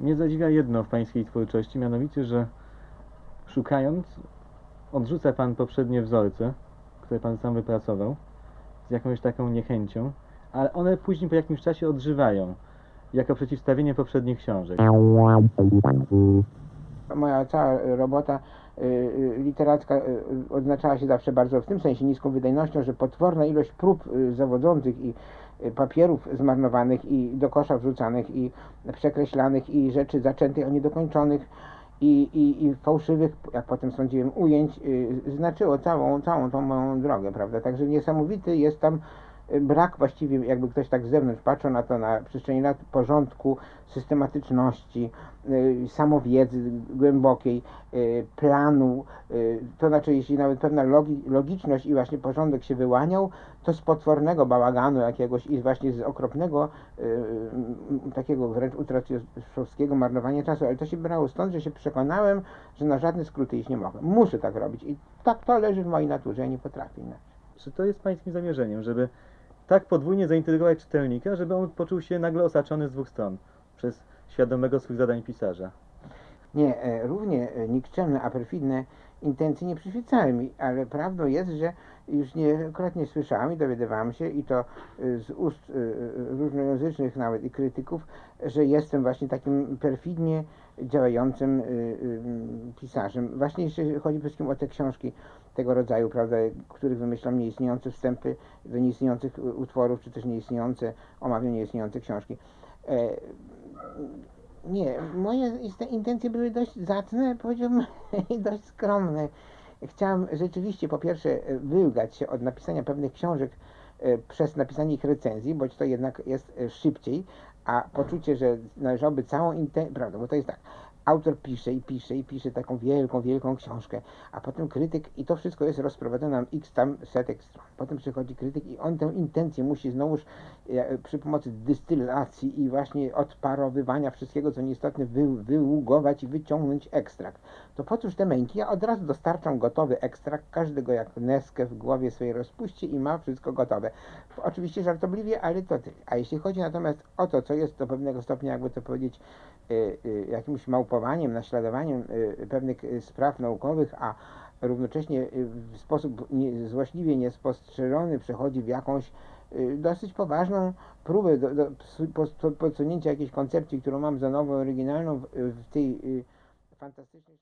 Mnie zadziwia jedno w pańskiej twórczości, mianowicie, że szukając, odrzuca pan poprzednie wzorce, które pan sam wypracował, z jakąś taką niechęcią, ale one później po jakimś czasie odżywają, jako przeciwstawienie poprzednich książek. Moja cała robota y, y, literacka y, y, odznaczała się zawsze bardzo w tym sensie niską wydajnością, że potworna ilość prób y, zawodzących i y, papierów zmarnowanych i do kosza wrzucanych i przekreślanych i rzeczy zaczętych, a niedokończonych i, i, i fałszywych, jak potem sądziłem, ujęć y, znaczyło całą, całą tą moją drogę, prawda? Także niesamowity jest tam y, brak właściwie, jakby ktoś tak z zewnątrz patrzył na to na przestrzeni lat, porządku, systematyczności, y, samowiedzy głębokiej, y, planu, y, to znaczy jeśli nawet pewna logi, logiczność i właśnie porządek się wyłaniał, to z potwornego bałaganu jakiegoś i właśnie z okropnego takiego wręcz utraciowskiego marnowania czasu, ale to się brało stąd, że się przekonałem, że na żadne skróty iść nie mogę. Muszę tak robić i tak to leży w mojej naturze, ja nie potrafię inaczej. Czy to jest pańskim zamierzeniem, żeby tak podwójnie zaintrygować czytelnika, żeby on poczuł się nagle osaczony z dwóch stron przez świadomego swych zadań pisarza? Nie, e, równie e, nikczemne, a perfidne intencje nie przyświecały mi, ale prawdą jest, że już niejednokrotnie słyszałem i dowiadywałem się, i to e, z ust różnojęzycznych nawet i krytyków, że jestem właśnie takim perfidnie działającym pisarzem. Właśnie jeśli chodzi przede wszystkim o te książki tego rodzaju, prawda, których wymyślam nieistniejące wstępy do nieistniejących utworów, czy też nieistniejące, omawiam nieistniejące książki. Nie, moje intencje były dość zacne, powiedziałbym, i dość skromne. Chciałem rzeczywiście po pierwsze e, wyłgać się od napisania pewnych książek e, przez napisanie ich recenzji, boć to jednak jest e, szybciej, a poczucie, że należałoby całą intencję, prawda, bo to jest tak, autor pisze i pisze i pisze taką wielką, wielką książkę, a potem krytyk i to wszystko jest rozprowadzone na x tam setek stron. Potem przychodzi krytyk i on tę intencję musi znowuż e, przy pomocy dystylacji i właśnie odparowywania wszystkiego, co nieistotne, wy, wyługować i wyciągnąć ekstrakt. To po cóż te męki? Ja od razu dostarczam gotowy ekstrakt, każdego jak neskę w głowie swojej rozpuści i ma wszystko gotowe. Oczywiście żartobliwie, ale to tyle. A jeśli chodzi natomiast o to, co jest do pewnego stopnia, jakby to powiedzieć, y, y, jakimś naśladowaniem y, pewnych y, spraw naukowych, a równocześnie y, w sposób nie, złośliwie niespostrzeżony przechodzi w jakąś dosyć poważną próbę do, do podsunięcia jakiejś koncepcji, którą mam za nową, oryginalną w, w tej fantastycznej